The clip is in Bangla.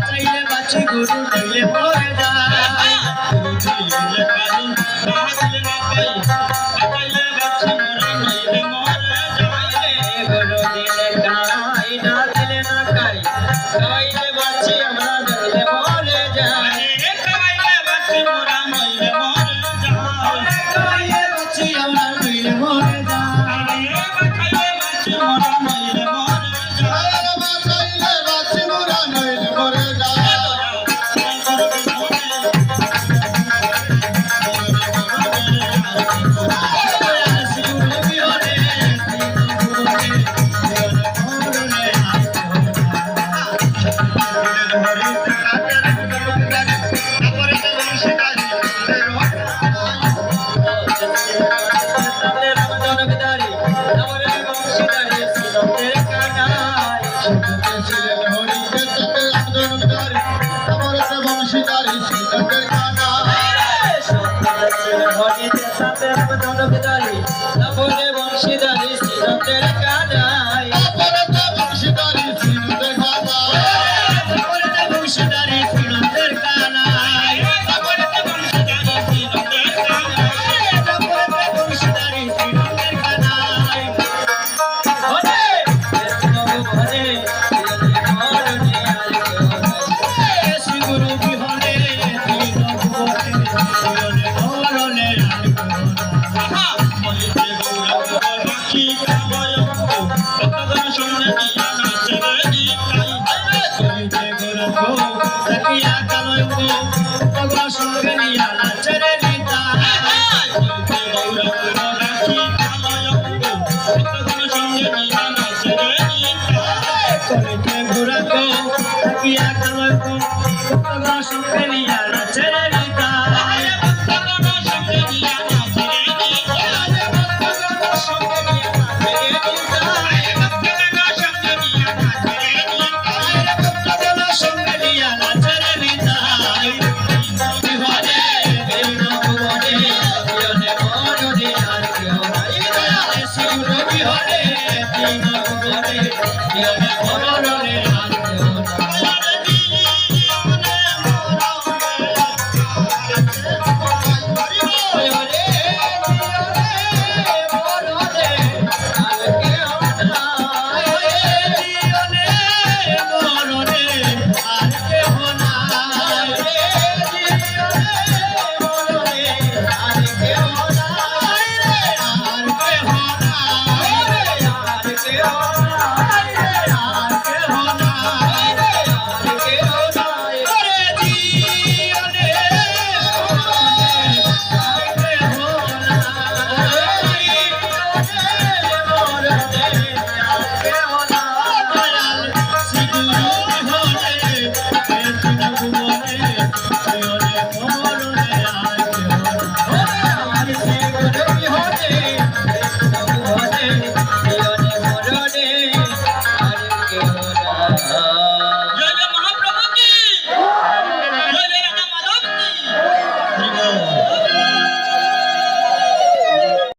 বাঁচাইলে বাঁচি গুরু দিলে পরে সাথে রাখবে দল বিদালি তারপরে বংশীদারি সিরতের কানা I'm gonna show you how to do it.